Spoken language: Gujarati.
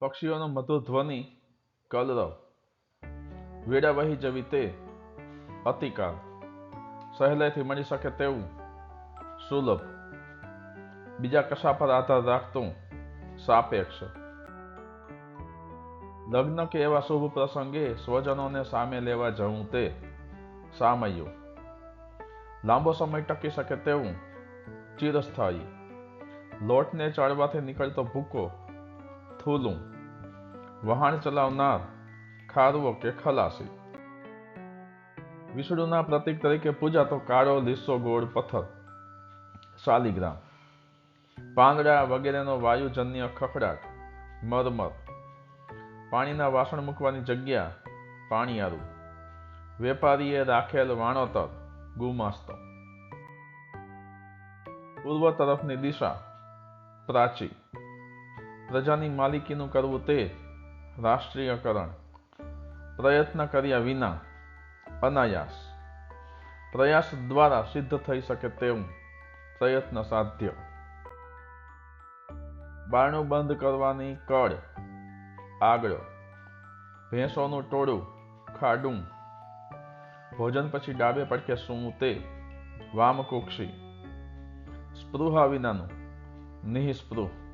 પક્ષીઓનો મધુર ધ્વનિ કલરવ. વેડા વહી જવી તે અતિકાળ. સહેલાઈથી મળી શકે તેવું સુલભ. બીજા કશા પર આધાર રાખતું સાપેક્ષ. લગ્ન કે એવા શુભ પ્રસંગે સ્વજનોને સામે લેવા જવું તે સામયું લાંબો સમય ટકી શકે તેવું ચિરસ્થાયી. લોટને ચડવાથી નીકળતો ભૂકો થૂલું વહાણ ચલાવનાર ખારવો કે ખલાસી. વિષ્ણુના પ્રતીક તરીકે પૂજાતો કાળો લીસો ગોળ પથ્થર. શાલિગ્રામ. પાંદડા વગેરેનો વાયુજન્ય ખખડાટ. મરમર. પાણીના વાસણ મૂકવાની જગ્યા પાણીયારું. વેપારીએ રાખેલ વાણોતર, ગુમાસ્તો. પૂર્વ તરફની દિશા પ્રાચી. પ્રજાની માલિકીનું કરવું તે રાષ્ટ્રીયકરણ. પ્રયત્ન કર્યા વિના અનાયાસ. પ્રયાસ દ્વારા સિદ્ધ થઈ શકે તેવું પ્રયત્ન સાધ્ય. બારણું બંધ કરવાની કળ. આગળ. ભેંસોનું ટોળું ખાડું. ભોજન પછી ડાબે પડખે સૂવું તે વામકુક્ષી. સ્પૃહા વિનાનું નિઃસ્પૃહ.